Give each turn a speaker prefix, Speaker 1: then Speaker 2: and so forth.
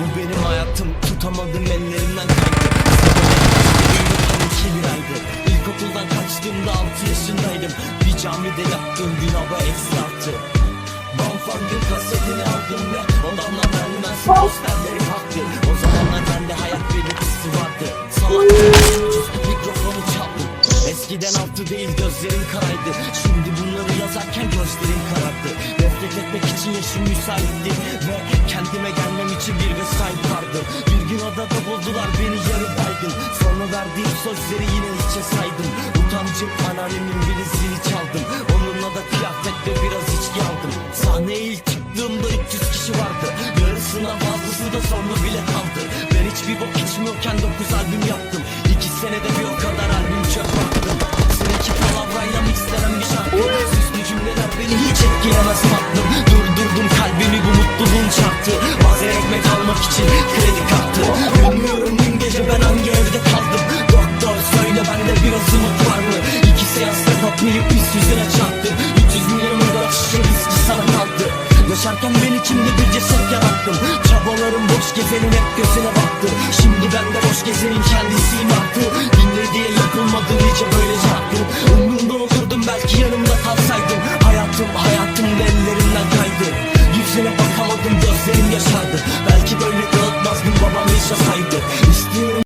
Speaker 1: Bu benim hayatım tutamadım ellerimden kaydı. İki İlkokuldan kaçtığımda altı yaşındaydım. Bir camide yattığım gün hava eksi altı Bamfang'ın kasetini aldım ve Odamdan vermez posterleri kalktı. O zamanlar bende hayat belirtisi vardı. Salak mikrofonu çaldım. Eskiden altı değil gözlerim karaydı. Şimdi için yaşım müsaitti Ve kendime gelmem için bir vesayet vardı Bir gün odada buldular beni yarı baygın. Sonra verdiğim sözleri yine hiçe saydım. Utancım anneannemin birisini çaldım. Onunla da kıyafetle biraz içki aldım. Sahneye ilk çıktığımda 300 kişi vardı. Yarısından fazlası da sonra bile kaldı. Ben hiçbir bok içmiyorken 9 albüm yaptım. 2 senede bir o kadar albüm çöp attım. Seninki palavrayla mixlenen bir şarkı. Süslü cümleler beni hiç etkilemez tatlım biraz umut var mı? İki seansta tatmayıp biz yüzüne çattı 300 milyon olarak şişe riski sana kaldı. Yaşarken ben içimde bir cesaret yarattım Çabalarım boş gezenin hep gözüne baktı. Şimdi ben de boş gezenin kendisiyim baktı Dinle diye yapılmadı iyice böylece hakkı Umrumda olurdum belki yanımda